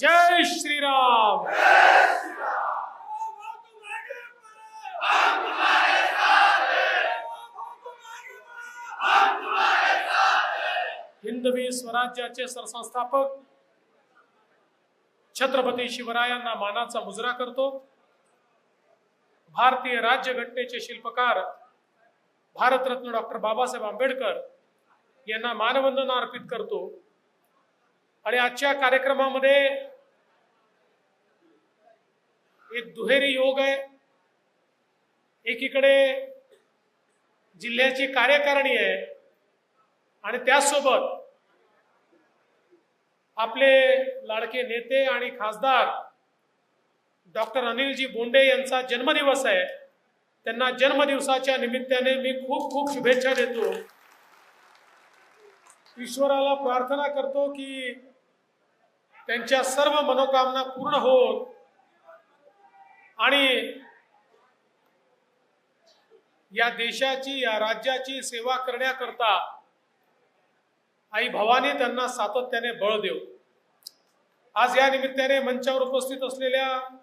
जय श्रीराम। हिंदवी स्वराज्याचे सरसंस्थापक छत्रपती शिवरायांना मानाचा मुजरा करतो. भारतीय राज्यघटनेचे शिल्पकार भारतरत्न डॉक्टर बाबासाहेब आंबेडकर यांना मानवंदना अर्पित करतो. आणि आजच्या कार्यक्रमामध्ये एक दुहेरी योग आहे. एकीकडे जिल्ह्याची कार्यकारिणी आहे आणि त्याचसोबत आपले लाडके नेते आणि खासदार डॉक्टर अनिलजी बोंडे यांचा जन्मदिवस आहे. त्यांना जन्मदिवसाच्या निमित्ताने मी खूप खूप शुभेच्छा देतो. ईश्वराला प्रार्थना करतो की त्यांच्या सर्व मनोकामना पूर्ण होत आणि या देशाची या राज्याची सेवा करण्याकरता आई भवानी त्यांना सातत्याने बळ देव. आज या निमित्ताने मंचावर उपस्थित असलेल्या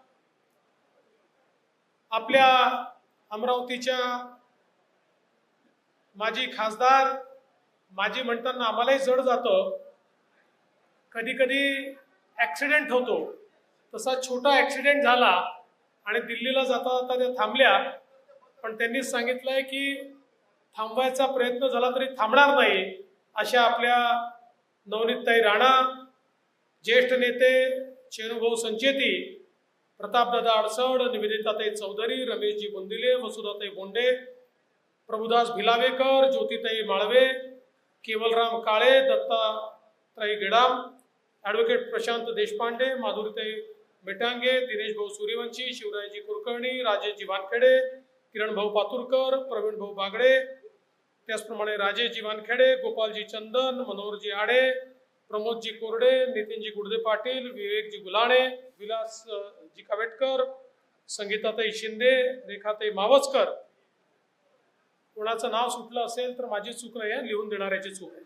आपल्या अमरावतीच्या माजी खासदार माजी म्हणताना आम्हालाही जड जातं. कधी कधी ऍक्सिडेंट होतो. तसा छोटा ऍक्सिडेंट झाला आणि दिल्लीला जाता जाता त्या थांबल्या. पण त्यांनी सांगितलंय की थांबवायचा प्रयत्न झाला तरी थांबणार नाही अशा आपल्या नवनीतताई राणा ज्येष्ठ नेते चेनुभाऊ संचेती प्रतापदादा अडसड निवेदिताताई चौधरी रमेशजी बुंदिले वसुधाताई बोंडे प्रभुदास भिलावेकर ज्योतिताई माळवे केवलराम काळे दत्तात्रय गेडाम ॲडव्होकेट प्रशांत देशपांडे माधुरीताई मिटांगे दिनेश भाऊ सूर्यवंशी शिवरायजी कुलकर्णी राजेशजी वानखेडे किरण भाऊ पातुरकर प्रवीण भाऊ बागडे त्याचप्रमाणे राजेशजी वानखेडे गोपालजी चंदन मनोहरजी आडे प्रमोदजी कोरडे नितीनजी गुडदे पाटील विवेकजी गुलाणे विलास जी कावेटकर संगीताताई शिंदे रेखाताई मावसकर. कोणाचं नाव सुटलं असेल तर माझी चूक नाही आहे लिहून देणाऱ्याची चूक आहे.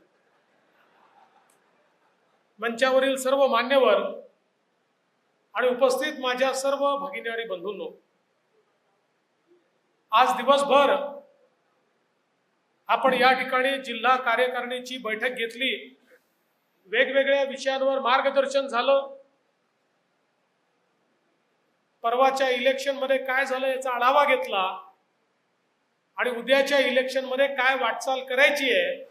मंचावरील सर्व मान्यवर आणि उपस्थित माझ्या सर्व भगिनी आणि बंधूंनो आज दिवसभर आपण या ठिकाणी जिल्हा कार्यकारिणीची बैठक घेतली. वेगवेगळ्या विषयांवर मार्गदर्शन झालं. परवाच्या इलेक्शनमध्ये काय झालं याचा आढावा घेतला. आणि उद्याच्या इलेक्शनमध्ये काय वाटचाल करायची आहे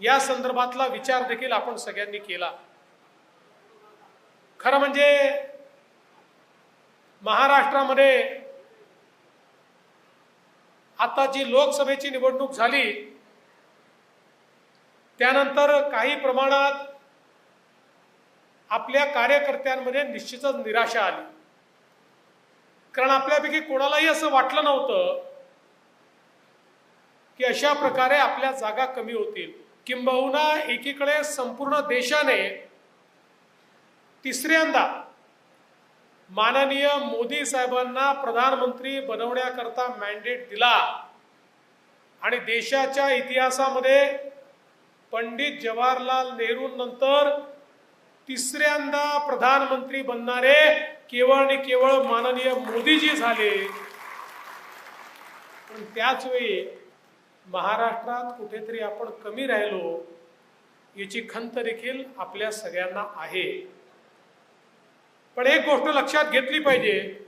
या संदर्भातला विचार देखील आपण सगळ्यांनी केला. खरं म्हणजे महाराष्ट्रामध्ये आता जी लोकसभेची निवडणूक झाली त्यानंतर काही प्रमाणात आपल्या कार्यकर्त्यांमध्ये निश्चितच निराशा आली. कारण आपल्यापैकी कोणालाही असं वाटलं नव्हतं की अशा प्रकारे आपल्या जागा कमी होतील. किंबहुना एकीकडे संपूर्ण देशाने तिसऱ्यांदा माननीय मोदी साहेबांना प्रधानमंत्री बनवण्याकरता मॅन्डेट दिला. आणि देशाच्या इतिहासामध्ये पंडित जवाहरलाल नेहरू नंतर तिसऱ्यांदा प्रधानमंत्री बनणारे केवळ आणि केवळ माननीय मोदीजी झाले. पण त्याच वेळी महाराष्ट्रात कुठेतरी आपण कमी राहिलो याची खंत देखील आपल्या सगळ्यांना आहे. पण एक गोष्ट लक्षात घेतली पाहिजे.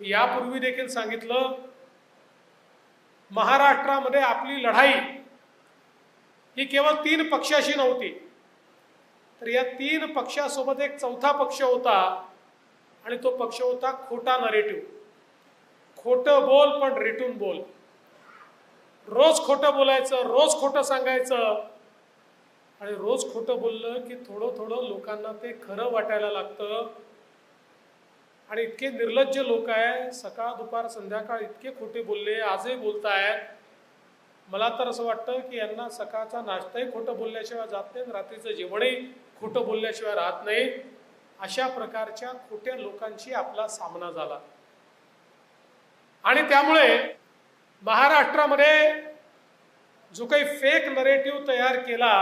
यापूर्वी देखील सांगितलं महाराष्ट्रामध्ये आपली लढाई ही केवळ तीन पक्षाशी नव्हती. तर या तीन पक्षासोबत एक चौथा पक्ष होता आणि तो पक्ष होता खोटा नरेटिव्ह खोटं बोल पण रेटून बोल. रोज खोटं बोलायचं रोज खोटं सांगायचं आणि रोज खोटं बोललं की थोडं थोडं लोकांना ते खरं वाटायला लागतं. आणि इतके निर्लज्ज लोक आहे सकाळ दुपार संध्याकाळ इतके खोटे बोलले आजही बोलतायत मला तर असं वाटतं की यांना सकाळचा नाश्ताही खोटं बोलल्याशिवाय जात नाही रात्रीचं जेवणही खोटं बोलल्याशिवाय राहत नाही. अशा प्रकारच्या खोट्या लोकांशी आपला सामना झाला. आणि त्यामुळे महाराष्ट्रामध्ये जो काही फेक नरेटिव्ह तयार केला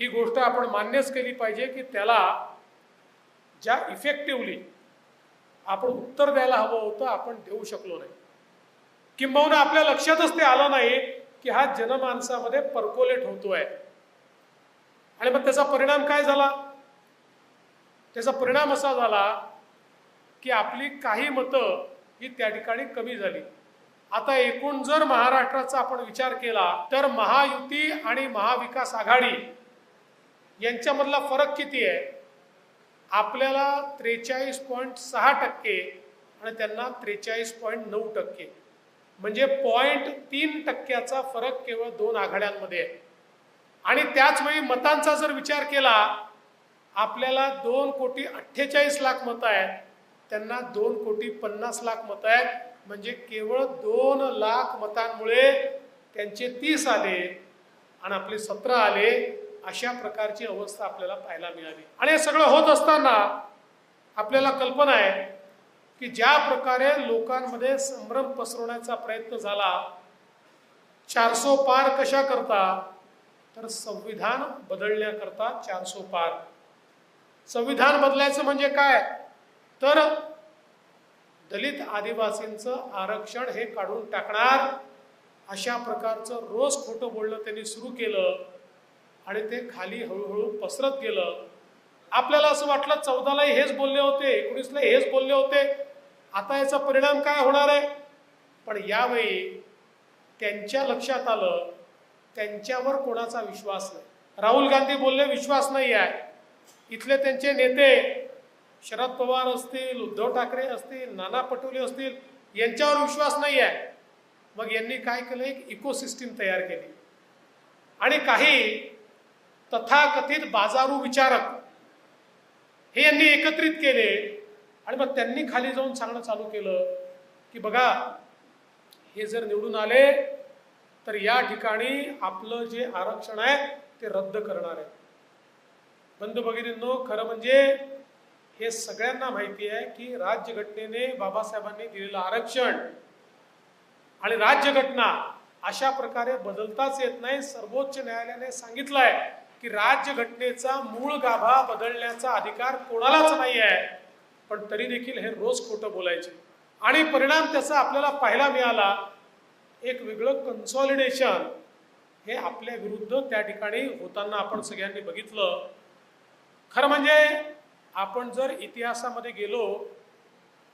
ही गोष्ट आपण मान्यच केली पाहिजे की त्याला ज्या इफेक्टिव्हली आपण उत्तर द्यायला हवं होतं आपण देऊ शकलो नाही. किंबहुना आपल्या लक्षातच ते आलं नाही की हा जनमानसामध्ये पर्कोलेट होतोय. आणि मग त्याचा परिणाम काय झाला? त्याचा परिणाम असा झाला की आपली काही मतं ही त्या ठिकाणी कमी झाली. आता एकूण जर महाराष्ट्राचा आपण विचार केला तर महायुती आणि महाविकास आघाडी यांच्यामधला फरक किती आहे? आपल्याला त्रेचाळीस पॉईंट सहा टक्के आणि त्यांना त्रेचाळीस पॉईंट नऊ टक्के. म्हणजे पॉईंट तीन टक्क्याचा फरक केवळ दोन आघाड्यांमध्ये आहे. आणि त्याचवेळी मतांचा जर विचार केला आपल्याला दोन कोटी अठ्ठेचाळीस लाख मतं आहेत. त्यांना दोन कोटी पन्नास लाख मतं आहेत. म्हणजे केवळ दोन लाख मतांमुळे त्यांचे तीस आले आणि आपले सतरा आले. अशा प्रकारची अवस्था आपल्याला पाहायला मिळाली. आणि हे सगळं होत असताना आपल्याला कल्पना आहे की ज्या प्रकारे लोकांमध्ये संभ्रम पसरवण्याचा प्रयत्न झाला चारसो पार कशा करता? तर संविधान बदलण्याकरता चारसो पार. संविधान बदलायचं म्हणजे काय? तर दलित आदिवासींचं आरक्षण हे काढून टाकणार अशा प्रकारचं रोज खोटं बोलणं त्यांनी सुरू केलं. आणि ते खाली हळूहळू पसरत गेलं. आपल्याला असं वाटलं चौदालाही हेच बोलले होते एकोणीसला हेच बोलले होते. आता याचा परिणाम काय होणार आहे? पण यावेळी त्यांच्या लक्षात आलं त्यांच्यावर कोणाचा विश्वास नाही. राहुल गांधी बोलले विश्वास नाही आहे. इथले त्यांचे नेते शरद पवार असतील उद्धव ठाकरे असतील नाना पटोले असतील यांच्यावर विश्वास नाही आहे. मग यांनी काय केलं? एक इकोसिस्टीम तयार केली. आणि काही तथाकथित बाजारू विचारक हे यांनी एकत्रित केले. आणि मग त्यांनी खाली जाऊन सांगणं चालू केलं की बघा हे जर निवडून आले तर या ठिकाणी आपलं जे आरक्षण आहे ते रद्द करणार आहे. बंधू भगिनींनो खरं म्हणजे हे सगळ्यांना माहिती आहे की राज्यघटनेने बाबासाहेबांनी दिलेलं आरक्षण आणि राज्यघटना अशा प्रकारे बदलताच येत नाही. सर्वोच्च न्यायालयाने सांगितलंय की राज्यघटनेचा मूळ गाभा बदलण्याचा अधिकार कोणालाच नाही आहे. पण तरी देखील हे रोज खोटं बोलायचे. आणि परिणाम त्याचा आपल्याला पाहायला मिळाला. एक वेगळं कन्सॉलिडेशन हे आपल्या विरुद्ध त्या ठिकाणी होताना आपण सगळ्यांनी बघितलं. खरं म्हणजे आपण जर इतिहासामध्ये गेलो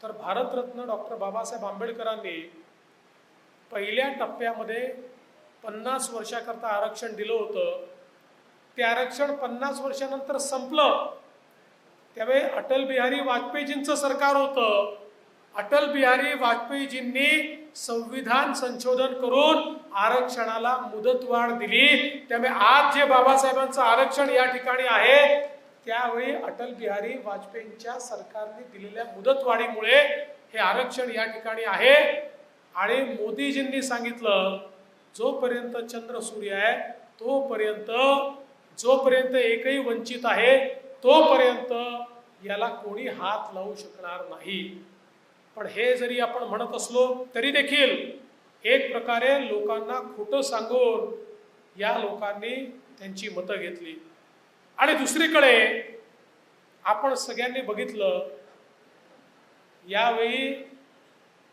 तर भारतरत्न डॉक्टर बाबासाहेब आंबेडकरांनी पहिल्या टप्प्यामध्ये पन्नास वर्षाकरता आरक्षण दिलं होतं. ते आरक्षण पन्नास वर्षानंतर संपलं. त्यावेळी अटल बिहारी वाजपेयीजींचं सरकार होतं. अटल बिहारी वाजपेयीजींनी संविधान संशोधन करून आरक्षणाला मुदतवाढ दिली. त्यामुळे आज जे बाबासाहेबांचं आरक्षण या ठिकाणी आहे त्यावेळी अटल बिहारी वाजपेयींच्या सरकारने दिलेल्या मुदतवाढीमुळे हे आरक्षण या ठिकाणी आहे. आणि मोदीजींनी सांगितलं जोपर्यंत चंद्र सूर्य आहे तोपर्यंत जोपर्यंत एकही वंचित आहे तोपर्यंत याला कोणी हात लावू शकणार नाही. पण हे जरी आपण म्हणत असलो तरी देखील एक प्रकारे लोकांना खोटं सांगून या लोकांनी त्यांची मतं घेतली. आणि दुसरीकडे आपण सगळ्यांनी बघितलं यावेळी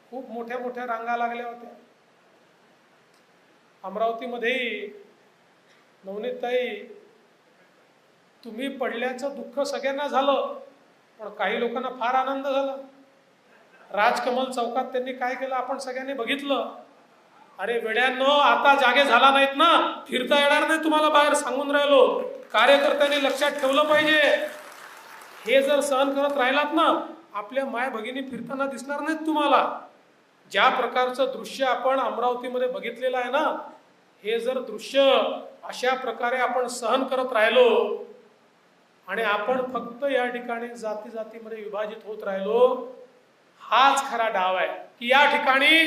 खूप मोठ्या मोठ्या रांगा लागल्या होत्या. अमरावतीमध्येही नवनीतताई तुम्ही पडल्याचं दुःख सगळ्यांना झालं पण काही लोकांना फार आनंद झाला. राजकमल चौकात त्यांनी काय केलं? आपण सगळ्यांनी बघितलं. अरे वेड्यांनो आता जागे झाला नाहीत ना? फिरता येणार नाही तुम्हाला बाहेर सांगून राहिलो. कार्यकर्त्यांनी लक्षात ठेवलं पाहिजे. हे जर सहन करत राहिलात ना आपल्या माय भगिनी फिरताना दिसणार नाहीत तुम्हाला. ज्या प्रकारचं दृश्य आपण अमरावतीमध्ये बघितलेलं आहे ना हे जर दृश्य अशा प्रकारे आपण सहन करत राहिलो आणि आपण फक्त या ठिकाणी जाती जातीमध्ये विभाजित होत राहिलो हाच खरा डाव आहे. की या ठिकाणी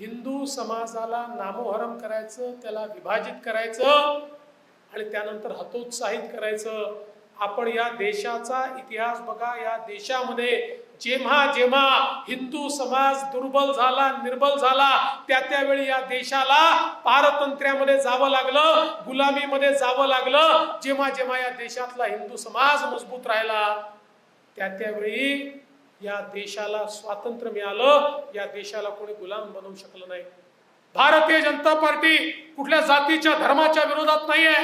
हिंदू समाजाला नामोहरम करायचं त्याला विभाजित करायचं आणि त्यानंतर हतोत्साहित करायचं. आपण या देशाचा इतिहास बघा. या देशामध्ये जेव्हा जेव्हा हिंदू समाज दुर्बल झाला निर्बल झाला त्या त्यावेळी या देशाला पारतंत्र्यामध्ये जावं लागलं गुलामीमध्ये जावं लागलं. जेव्हा जेव्हा या देशातला हिंदू समाज मजबूत राहिला त्या त्यावेळी या देशाला स्वातंत्र्य मिळालं. या देशाला कोणी गुलाम बनवू शकलं नाही. भारतीय जनता पार्टी कुठल्या जातीच्या धर्माच्या विरोधात नाहीये.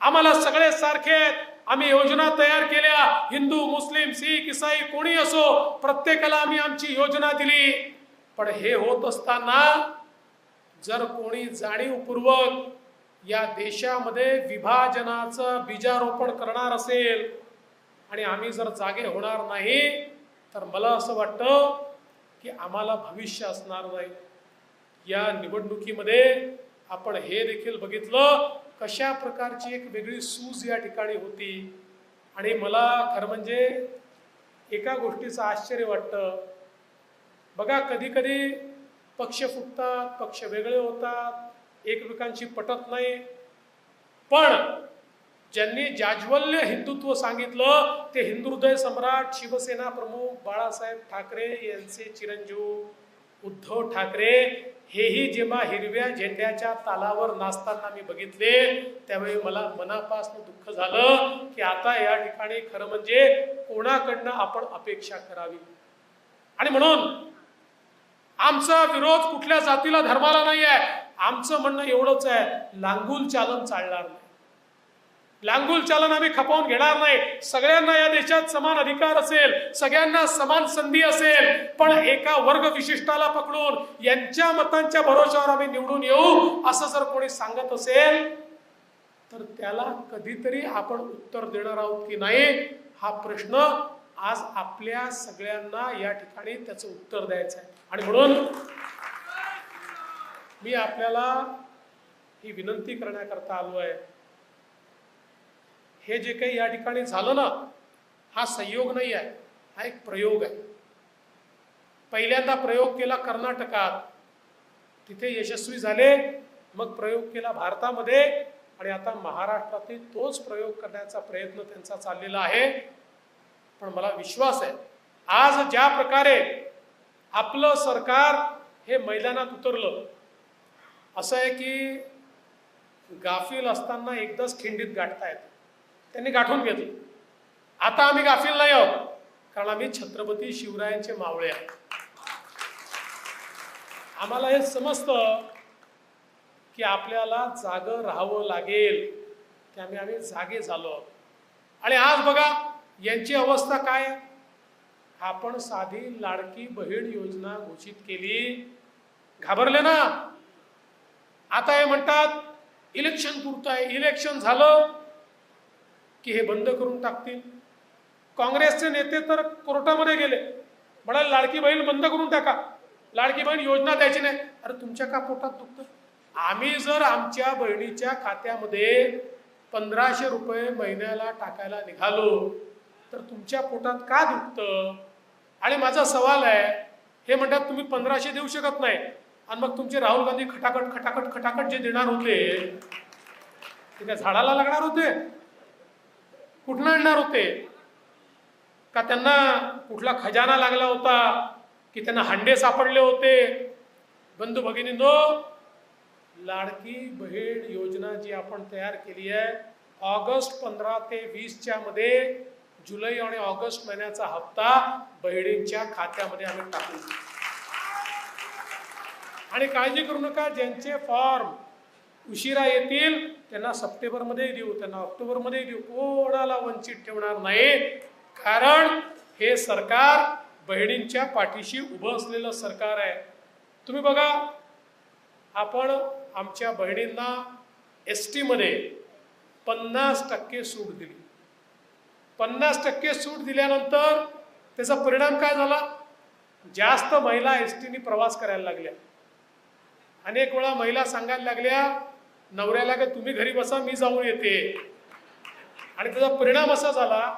आम्हाला सगळे सारखे आहेत. आम्ही योजना तयार केल्या. हिंदू मुस्लिम शीख इसाई कोणी असो प्रत्येकाला आम्ही आमची योजना दिली. पण हे होत असताना जर कोणी जाणीवपूर्वक या देशामध्ये विभाजनाचं बीजारोपण करणार असेल आणि आम्ही जर जागे होणार नाही तर मला असं वाटतं की आम्हाला भविष्य असणार नाही. या निवडणुकीमध्ये आपण हे देखील बघितलं कशा प्रकारची एक वेगळी सूज या ठिकाणी होती? आणि मला खरं म्हणजे एका गोष्टीचं आश्चर्य वाटतं. बघा कधी कधी पक्ष फुटतात पक्ष वेगळे होतात एकमेकांशी पटत नाही. पण ज्यांनी जाज्वल्य हिंदुत्व सांगितलं ते हिंदुहृदय सम्राट शिवसेना प्रमुख बाळासाहेब ठाकरे यांचे चिरंजीव. उद्धव ठाकरे हेही जेव्हा हिरव्या झेंड्याच्या तालावर नाचताना मी बघितले त्यावेळी मला मनापासून दुःख झालं की आता या ठिकाणी खरं म्हणजे कोणाकडनं आपण अपेक्षा करावी? आणि म्हणून आमचा विरोध कुठल्या जातीला धर्माला नाही आहे आमचं म्हणणं एवढंच आहे लांगूल चालन चालणार नाही. लांगुल चालन आम्ही खपवून घेणार नाही. सगळ्यांना या देशात समान अधिकार असेल सगळ्यांना समान संधी असेल. पण एका वर्ग विशिष्टाला पकडून यांच्या मतांच्या भरोशावर आम्ही निवडून येऊ असं जर कोणी सांगत असेल तर त्याला कधीतरी आपण उत्तर देणार आहोत की नाही हा प्रश्न आज आपल्या सगळ्यांना या ठिकाणी त्याचं उत्तर द्यायचं आहे. आणि म्हणून मी आपल्याला ही विनंती करण्याकरता आलो आहे. हे जे काही या ठिकाणी झालं ना हा संयोग नाही आहे हा एक प्रयोग आहे. पहिल्यांदा प्रयोग केला कर्नाटकात तिथे यशस्वी झाले मग प्रयोग केला भारतामध्ये आणि आता महाराष्ट्रातील तोच प्रयोग करण्याचा प्रयत्न त्यांचा चाललेला आहे. पण मला विश्वास आहे आज ज्या प्रकारे आपलं सरकार हे मैदानात उतरलं असं आहे की गाफील असताना एकदाच खिंडीत गाठता येतं. त्यांनी गाठून घेतलं. आता आम्ही गाफील नाही आहोत कारण आम्ही छत्रपती शिवरायांचे मावळे आहोत. आम्हाला हे समजतं की आपल्याला जागं राहावं लागेल त्यामुळे आम्ही जागे झालो आणि आज बघा यांची अवस्था काय? आपण साधी लाडकी बहीण योजना घोषित केली. घाबरले ना? आता हे म्हणतात इलेक्शन पुरतं आहे इलेक्शन झालं. की हे बंद करून टाकतील. काँग्रेसचे नेते तर कोर्टामध्ये गेले. म्हणाल लाडकी बहीण बंद करून टाका. लाडकी बहीण योजना द्यायची नाही. अरे तुमच्या का पोटात दुखतं आम्ही जर आमच्या बहिणीच्या खात्यामध्ये पंधराशे रुपये महिन्याला टाकायला निघालो तर तुमच्या पोटात का दुखतं? आणि माझा सवाल आहे हे म्हणतात तुम्ही पंधराशे देऊ शकत नाही. आणि मग तुमचे राहुल गांधी खटाखट खटाखट खटाखट जे देणार होते ते काय झाडाला लागणार होते? कुठनं आणणार होते? का त्यांना कुठला खजाना लागला होता? की त्यांना हंडे सापडले होते? बंधू भगिनींनो लाडकी बहीण योजना जी आपण तयार केली आहे ऑगस्ट पंधरा ते वीसच्या मध्ये जुलै आणि ऑगस्ट महिन्याचा हप्ता बहिणींच्या खात्यामध्ये आम्ही टाकू. आणि काळजी करू नका ज्यांचे फॉर्म उशिरा येतील त्यांना सप्टेंबरमध्ये देऊ त्यांना ऑक्टोबरमध्ये देऊ. कोणाला वंचित ठेवणार नाही कारण हे सरकार बहिणींच्या पाठीशी उभं असलेलं सरकार आहे. तुम्ही बघा आपण आमच्या बहिणींना एस टीमध्ये पन्नास टक्के सूट दिली. पन्नास टक्के सूट दिल्यानंतर त्याचा परिणाम काय झाला? जास्त महिला एस टीने प्रवास करायला लागल्या. अनेक वेळा महिला सांगायला लागल्या नवऱ्याला का तुम्ही घरी बसा मी जाऊन येते. आणि त्याचा परिणाम असा झाला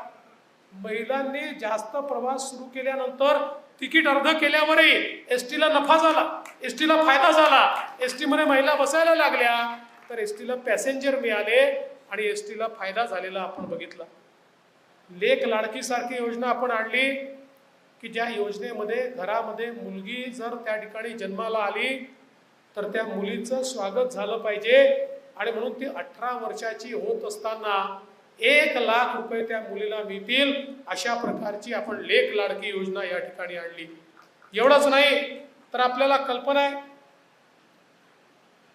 महिलांनी जास्त प्रवास सुरू केल्यानंतर तिकीट अर्ध केल्यावरही एस टीला नफा झाला. एस टीला फायदा झाला. एस टीमध्ये महिला बसायला लागल्या तर एस टीला पॅसेंजर मिळाले आणि एस टीला फायदा झालेला आपण बघितला. लेख लाडकीसारखी योजना आपण आणली की ज्या योजनेमध्ये घरामध्ये मुलगी जर त्या ठिकाणी जन्माला आली तर त्या मुलीचं स्वागत झालं पाहिजे. आणि म्हणून ती अठरा वर्षाची होत असताना एक लाख रुपये त्या मुलीला मिळतील अशा प्रकारची आपण लेख लाडकी योजना या ठिकाणी आणली. एवढंच नाही तर आपल्याला कल्पना आहे.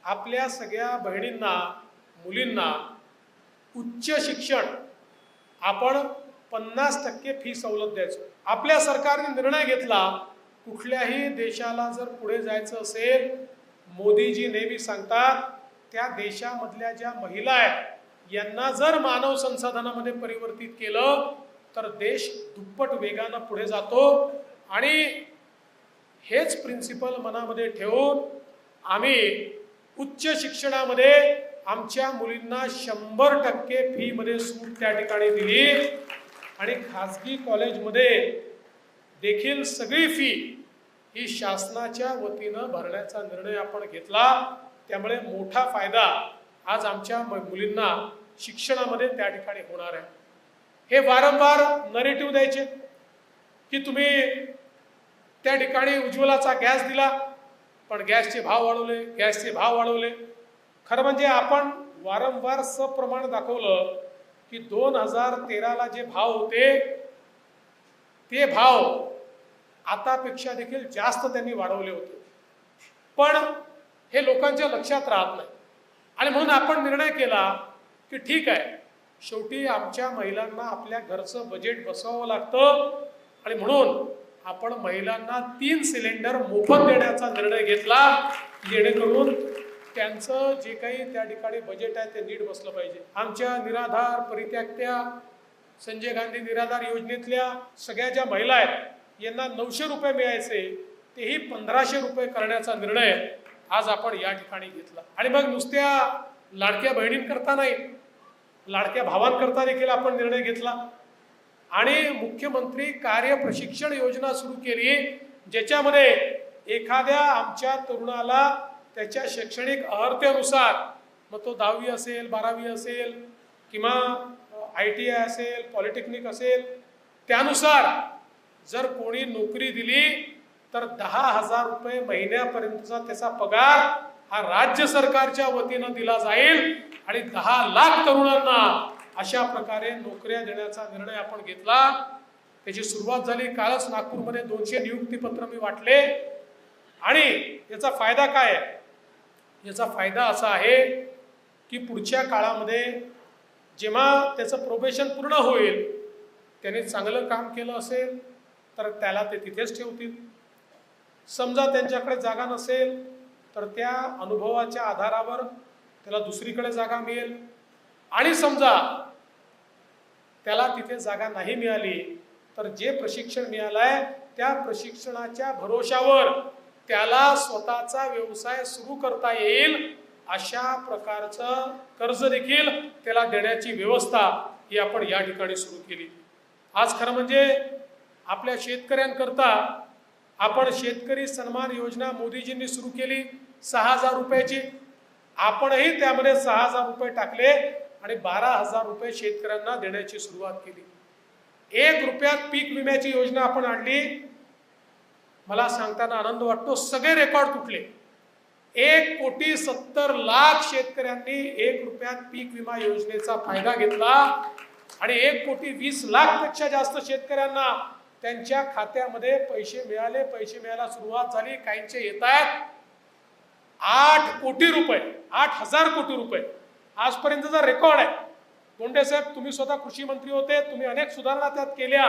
आपल्या सगळ्या बहिणींना मुलींना उच्च शिक्षण आपण पन्नास टक्के फी सवलत द्यायचो. आपल्या सरकारने निर्णय घेतला कुठल्याही देशाला जर पुढे जायचं असेल मोदीजी नेहमी सांगतात त्या देशामधल्या ज्या महिला आहेत यांना जर मानव संसाधनामध्ये परिवर्तित केलं तर देश दुप्पट वेगानं पुढे जातो. आणि हेच प्रिन्सिपल मनामध्ये ठेवून आम्ही उच्च शिक्षणामध्ये आमच्या मुलींना शंभर टक्के फीमध्ये सूट त्या ठिकाणी दिली. आणि खाजगी कॉलेजमध्ये देखील सगळी फी ही शासनाच्या वतीनं भरण्याचा निर्णय आपण घेतला. त्यामुळे मोठा फायदा आज आमच्या म- मुलींना शिक्षणामध्ये त्या ठिकाणी होणार आहे. हे वारंवार नरेटिव्ह द्यायचे की तुम्ही त्या ठिकाणी उज्ज्वलाचा गॅस दिला पण गॅसचे भाव वाढवले गॅसचे भाव वाढवले. खरं म्हणजे आपण वारंवार सप्रमाण दाखवलं की दोन हजार तेराला जे भाव होते ते भाव आतापेक्षा देखील जास्त त्यांनी वाढवले होते. पण हे लोकांच्या लक्षात राहत नाही. आणि म्हणून आपण निर्णय केला की ठीक आहे शेवटी आमच्या महिलांना आपल्या घरचं बजेट बसवावं लागतं. आणि म्हणून आपण महिलांना तीन सिलेंडर मोफत देण्याचा निर्णय घेतला जेणेकरून त्यांचं जे काही त्या ठिकाणी बजेट आहे ते नीट बसलं पाहिजे. आमच्या निराधार परित्यागत्या संजय गांधी निराधार योजनेतल्या सगळ्या ज्या महिला आहेत यांना नऊशे रुपये मिळायचे तेही पंधराशे रुपये करण्याचा निर्णय आज आपण या ठिकाणी घेतला. आणि मग नुसत्या लाडक्या बहिणींकरता नाही लाडक्या भावांकरता देखील आपण निर्णय घेतला. आणि मुख्यमंत्री कार्य प्रशिक्षण योजना सुरू केली ज्याच्यामध्ये एखाद्या आमच्या तरुणाला त्याच्या शैक्षणिक अर्हतेनुसार मग तो दहावी असेल बारावी असेल किंवा आय टी आय असेल पॉलिटेक्निक असेल त्यानुसार जर कोणी नोकरी दिली तर दहा हजार रुपये महिन्यापर्यंतचा त्याचा पगार हा राज्य सरकारच्या वतीनं दिला जाईल आणि दहा लाख तरुणांना अशा प्रकारे नोकऱ्या देण्याचा निर्णय आपण घेतला. त्याची सुरुवात झाली कालच नागपूरमध्ये दोनशे नियुक्तीपत्र मी वाटले. आणि याचा फायदा काय? आहे याचा फायदा असा आहे की पुढच्या काळामध्ये जेव्हा त्याचं प्रोबेशन पूर्ण होईल त्याने चांगलं काम केलं असेल तर त्याला ते तिथेच ठेवतील. समजा त्यांच्याकडे जागा नसेल तर त्या अनुभवाच्या आधारावर त्याला दुसरीकडे जागा मिळेल. आणि समजा त्याला तिथे जागा नाही मिळाली तर जे प्रशिक्षण मिळालं आहे त्या प्रशिक्षणाच्या भरोशावर त्याला स्वतःचा व्यवसाय सुरू करता येईल अशा प्रकारचं कर्ज देखील त्याला देण्याची व्यवस्था ही आपण या ठिकाणी सुरू केली. आज खरं म्हणजे आपल्या शेतकऱ्यांकरता आपण शेतकरी सन्मान योजना मोदीजींनी सुरू केली. सहा हजार रुपयाची. आपणही त्यामध्ये सहा हजार रुपये टाकले आणि बारा हजार रुपये शेतकऱ्यांना देण्याची सुरुवात केली. एक रुपयात पीक विम्याची योजना आपण आणली. मला सांगताना आनंद वाटतो सगळे रेकॉर्ड तुटले. एक कोटी सत्तर लाख शेतकऱ्यांनी एक रुपयात पीक विमा योजनेचा फायदा घेतला आणि एक कोटी वीस लाखपेक्षा जास्त शेतकऱ्यांना त्यांच्या खात्यामध्ये पैसे मिळाले पैसे मिळायला सुरुवात झाली. काहींचे येत आहेत आठ कोटी रुपये आठ हजार कोटी रुपये. आजपर्यंतचा रेकॉर्ड आहे बोंडे साहेब तुम्ही स्वतः कृषी मंत्री होते तुम्ही अनेक सुधारणा त्यात केल्या.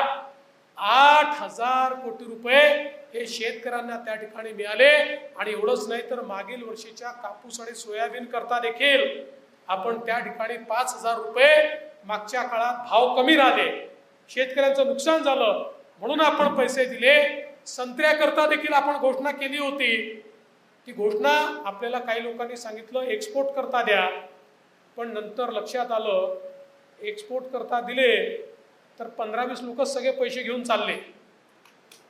आठ हजार कोटी रुपये हे शेतकऱ्यांना त्या ठिकाणी मिळाले. आणि एवढंच नाही तर मागील वर्षीच्या कापूस आणि सोयाबीन करता देखील आपण त्या ठिकाणी पाच हजार रुपये मागच्या काळात भाव कमी राहिले. शेतकऱ्यांचं नुकसान झालं. म्हणून आपण पैसे दिले. संत्र्याकरता देखील आपण घोषणा केली होती. ती घोषणा आपल्याला काही लोकांनी सांगितलं एक्सपोर्ट करता द्या. पण नंतर लक्षात आलं एक्सपोर्ट करता दिले तर पंधरा वीस लोक सगळे पैसे घेऊन चालले.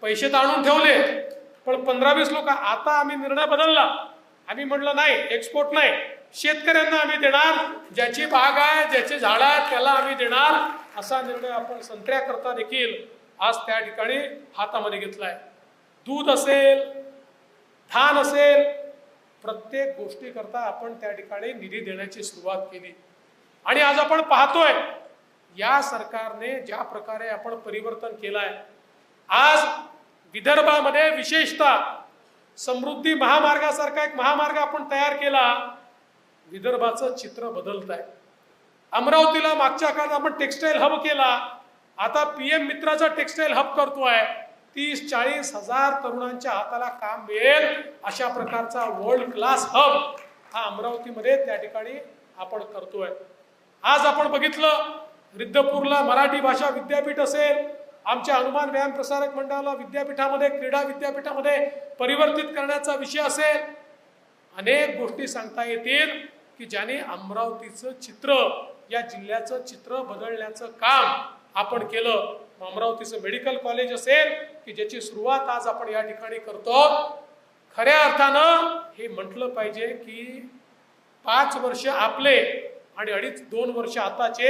पैसे तर आणून ठेवले पण पंधरा वीस लोक आता आम्ही निर्णय बदलला. आम्ही म्हटलं नाही एक्सपोर्ट नाही. शेतकऱ्यांना आम्ही देणार ज्याची बाग आहे ज्याचे झाड आहेत त्याला आम्ही देणार. असा निर्णय आपण संत्र्याकरता देखील आज त्या ठिकाणी हातामध्ये घेतलाय. दूध असेल धान असेल प्रत्येक गोष्टीकरता आपण त्या ठिकाणी निधी देण्याची सुरुवात केली. आणि आज आपण पाहतोय या सरकारने ज्या प्रकारे आपण परिवर्तन केलंय आज विदर्भामध्ये विशेषतः समृद्धी महामार्गासारखा एक महामार्ग आपण तयार केला विदर्भाचं चित्र बदलत आहे अमरावतीला मागच्या काळात आपण टेक्सटाईल हब केला आता पी एम मित्राचा टेक्सटाईल हब करतोय तीस चाळीस हजार तरुणांच्या हाताला काम मिळेल अशा प्रकारचा वर्ल्ड क्लास हब हा अमरावतीमध्ये त्या ठिकाणी आपण करतोय. आज आपण बघितलं रिद्धपूरला मराठी भाषा विद्यापीठ असेल आमच्या हनुमान व्यायाम प्रसारक मंडळाला विद्यापीठामध्ये क्रीडा विद्यापीठामध्ये परिवर्तित करण्याचा विषय असेल. अनेक गोष्टी सांगता येतील की ज्याने अमरावतीचं चित्र या जिल्ह्याचं चित्र बदलण्याचं काम आपण केलं. अमरावतीचं मेडिकल कॉलेज असेल की ज्याची सुरुवात आज आपण या ठिकाणी करतो खऱ्या अर्थानं हे म्हटलं पाहिजे की पाच वर्ष आपले आणि अडीच दोन वर्ष आताचे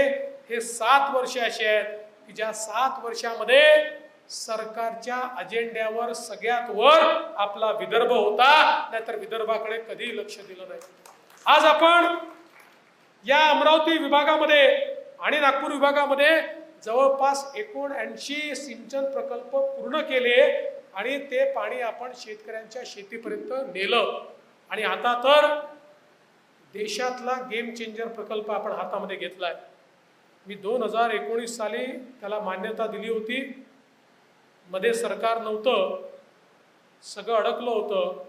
हे सात वर्ष असे आहेत की ज्या सात वर्षामध्ये सरकारच्या अजेंड्यावर सगळ्यात वर आपला विदर्भ होता नाहीतर विदर्भाकडे कधी लक्ष दिलं नाही. आज आपण या अमरावती विभागामध्ये आणि नागपूर विभागामध्ये जवळपास एकोणऐंशी सिंचन प्रकल्प पूर्ण केले आणि ते पाणी आपण शेतकऱ्यांच्या शेतीपर्यंत नेलं. आणि आता तर देशातला गेम चेंजर प्रकल्प आपण हातामध्ये घेतलाय. मी दोन हजार एकोणीस साली त्याला मान्यता दिली होती. मध्ये सरकार नव्हतं. सगळं अडकलं होतं.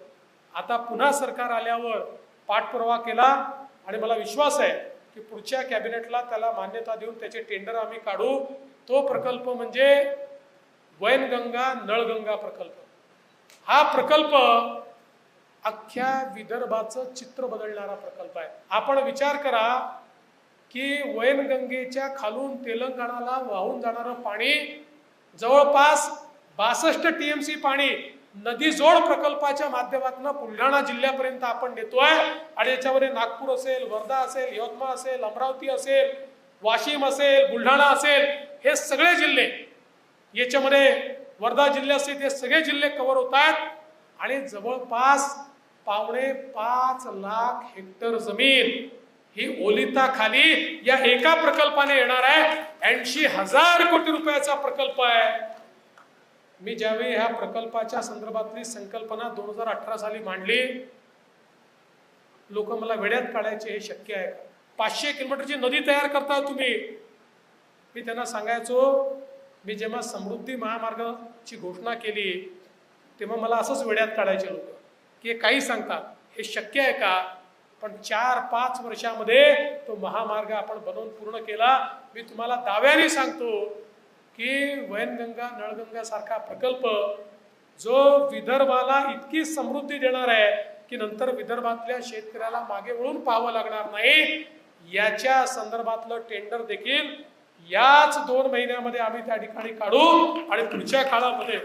आता पुन्हा सरकार आल्यावर पाठपुरावा केला आणि मला विश्वास आहे. की पुढच्या कॅबिनेटला त्याला मान्यता देऊन त्याचे टेंडर आम्ही काढू. तो प्रकल्प म्हणजे वैनगंगा नळगंगा प्रकल्प. हा प्रकल्प अख्ख्या विदर्भाचं चित्र बदलणारा प्रकल्प आहे. आपण विचार करा की वैनगंगेच्या खालून तेलंगणाला वाहून जाणारं पाणी जवळपास बासष्ट टीएमसी पाणी नदी जोड प्रकल्पाच्या माध्यमातून बुलढाणा जिल्ह्यापर्यंत आपण नेतोय. आणि याच्यामध्ये नागपूर असेल वर्धा असेल यवतमाळ असेल अमरावती असेल वाशिम असेल बुलढाणा असेल हे सगळे जिल्हे याच्यामध्ये वर्धा जिल्हे असेल हे सगळे जिल्हे कव्हर होत आहेत. आणि जवळपास पावणे पाच लाख हेक्टर जमीन ही ओलिता खाली या एका प्रकल्पाने येणार आहे. ऐंशी हजार कोटी रुपयाचा प्रकल्प आहे. मी ज्यावेळी ह्या प्रकल्पाच्या संदर्भातली संकल्पना दोन हजार अठरा साली मांडली लोक मला वेड्यात काढायचे हे शक्य आहे का? पाचशे किलोमीटरची नदी तयार करता तुम्ही. मी त्यांना सांगायचो मी जेव्हा समृद्धी महामार्गाची घोषणा केली तेव्हा मला असंच वेड्यात काढायचे लोक की हे काही सांगतात हे शक्य आहे का? पण चार पाच वर्षामध्ये तो महामार्ग आपण बनवून पूर्ण केला. मी तुम्हाला दाव्याने सांगतो की वैनगंगा नळगंगा सारखा प्रकल्प जो विदर्भाला इतकी समृद्धी देणार आहे की नंतर विदर्भातल्या शेतकऱ्याला मागे वळून पाहावं लागणार नाही याच्या संदर्भातलं टेंडर देखील याच दोन महिन्यामध्ये आम्ही त्या ठिकाणी काढू आणि पुढच्या काळामध्ये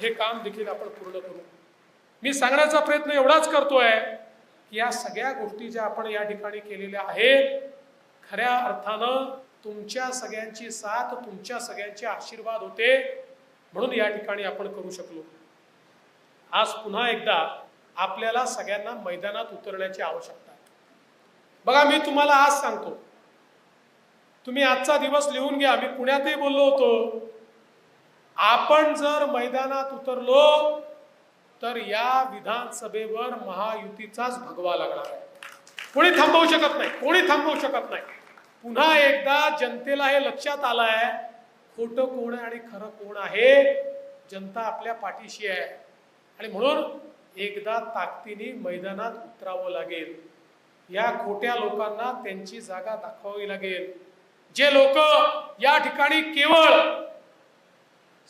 हे काम देखील आपण पूर्ण करू. मी सांगण्याचा प्रयत्न एवढाच करतोय की या सगळ्या गोष्टी ज्या आपण या ठिकाणी केलेल्या आहेत खऱ्या अर्थानं तुमच्या सगळ्यांची साथ तुमच्या सगळ्यांचे आशीर्वाद होते म्हणून या ठिकाणी आपण करू शकलो. आज पुन्हा एकदा आपल्याला सगळ्यांना मैदानात उतरण्याची आवश्यकता आहे. बघा मी तुम्हाला आज सांगतो. तुम्ही आजचा दिवस लिहून घ्या. मी पुण्यातही बोललो होतो. आपण जर मैदानात उतरलो तर या विधानसभेवर महायुतीचाच भगवा लागणार आहे. कोणी थांबवू शकत नाही. कोणी थांबवू शकत नाही. पुन्हा एकदा जनतेला हे लक्षात आलंय खोटं कोण आहे आणि खरं कोण आहे? जनता आपल्या पाठीशी आहे. आणि म्हणून एकदा ताकदीने मैदानात उतरावं लागेल. या खोट्या लोकांना त्यांची जागा दाखवावी लागेल. जे लोक या ठिकाणी केवळ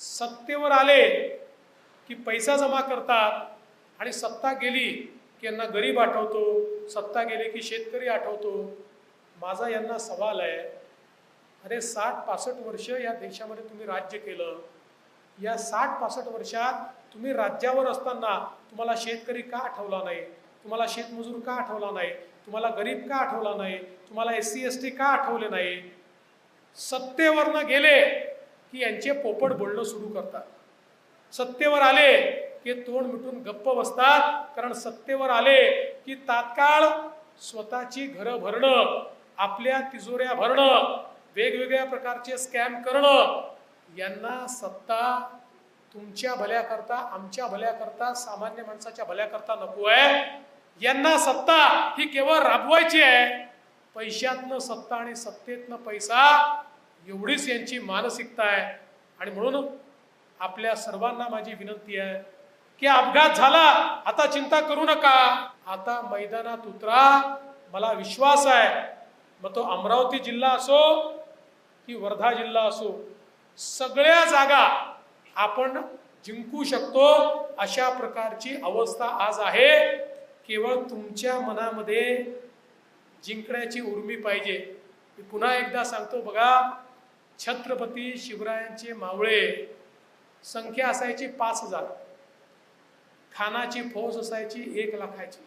सत्तेवर आले की पैसा जमा करतात आणि सत्ता गेली की यांना गरीब आठवतो सत्ता गेली की शेतकरी आठवतो माझा यांना सवाल आहे अरे साठ पासष्ट वर्ष या देशामध्ये तुम्ही राज्य केलं. या साठ पासष्ट वर्षात तुम्ही राज्यावर असताना तुम्हाला शेतकरी का आठवला नाही? तुम्हाला शेतमजूर का आठवला नाही? तुम्हाला गरीब का आठवला नाही? तुम्हाला एस सी एस टी का आठवले नाही? सत्तेवरनं गेले की यांचे पोपट बोलणं सुरू करतात. सत्तेवर आले की तोंड मिटून गप्प बसतात कारण सत्तेवर आले की तात्काळ स्वतःची घरं भरणं आपल्या तिजोऱ्या भरणं. वेगवेगळ्या प्रकारचे स्कॅम करणं. यांना सत्ता तुमच्या भल्याकरता आमच्या भल्याकरता सामान्य माणसाच्या भल्याकरता नको आहे. यांना सत्ता ही केवळ राबवायची आहे. पैशातनं सत्ता आणि सत्तेतनं पैसा एवढीच यांची मानसिकता आहे. आणि म्हणून आपल्या सर्वांना माझी विनंती आहे की अपघात झाला आता चिंता करू नका. आता मैदानात उतरा. मला विश्वास आहे मग तो अमरावती जिल्हा असो की वर्धा जिल्हा असो सगळ्या जागा आपण जिंकू शकतो. अशा प्रकारची अवस्था आज आहे. केवळ तुमच्या मनामध्ये जिंकण्याची उर्मी पाहिजे. मी पुन्हा एकदा सांगतो बघा छत्रपती शिवरायांचे मावळे संख्या असायची पाच हजार. खानाची फौज असायची एक लाखाची.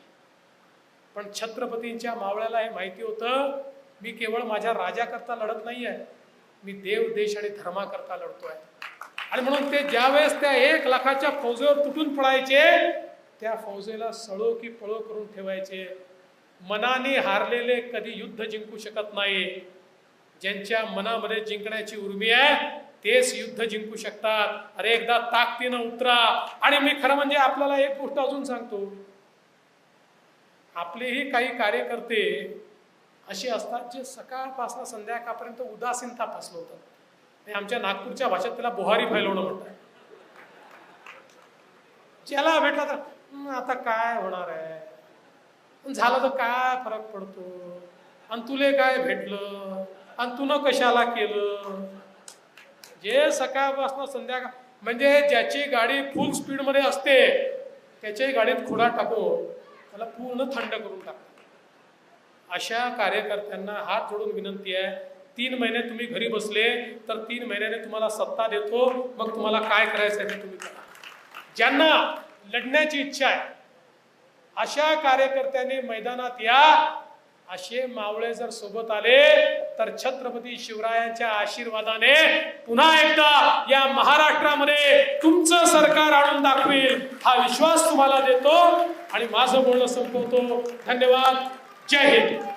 पण छत्रपतींच्या मावळ्याला हे माहिती होतं मी केवळ माझ्या राजाकरता लढत नाही आहे मी देव देश आणि धर्माकरता लढतोय आणि म्हणून ते ज्यावेळेस त्या एक लाखाच्या फौजेवर तुटून पडायचे त्या फौजेला सळो की पळो करून ठेवायचे. मनाने हारलेले कधी युद्ध जिंकू शकत नाही. ज्यांच्या मनामध्ये जिंकण्याची उर्मी आहे तेच युद्ध जिंकू शकतात. अरे एकदा ताकदीनं उतरा. आणि मी खरं म्हणजे आपल्याला एक गोष्ट अजून सांगतो. आपलेही काही कार्यकर्ते असे असतात जे सकाळपासून संध्याकाळपर्यंत उदासीनता फसलवतात आणि आमच्या नागपूरच्या भाषेत त्याला बोहारी फैलवणं म्हणतात. ज्याला भेटला तर आता काय होणार आहे? पण झालं तर काय फरक पडतो? आणि तुले काय भेटलं? आणि तुनं कशाला केलं? जे सकाळपासून संध्याकाळ म्हणजे ज्याची गाडी फुल स्पीडमध्ये असते त्याच्याही गाडीत खुडा टाकून त्याला पूर्ण थंड करून टाकतात. अशा कार्यकर्त्यांना हात जोडून विनंती आहे तीन महिने तुम्ही घरी बसले तर तीन महिन्याने तुम्हाला सत्ता देतो मग तुम्हाला काय करायचं आहे ते तुम्ही करा ज्यांना लढण्याची इच्छा आहे अशा कार्यकर्त्यांनी मैदानात या. असे मावळे जर सोबत आले तर छत्रपती शिवरायांच्या आशीर्वादाने पुन्हा एकदा या महाराष्ट्रामध्ये तुमचं सरकार आणून दाखवेल हा विश्वास तुम्हाला देतो. आणि माझं बोलणं संपवतो. धन्यवाद. जय हिंद।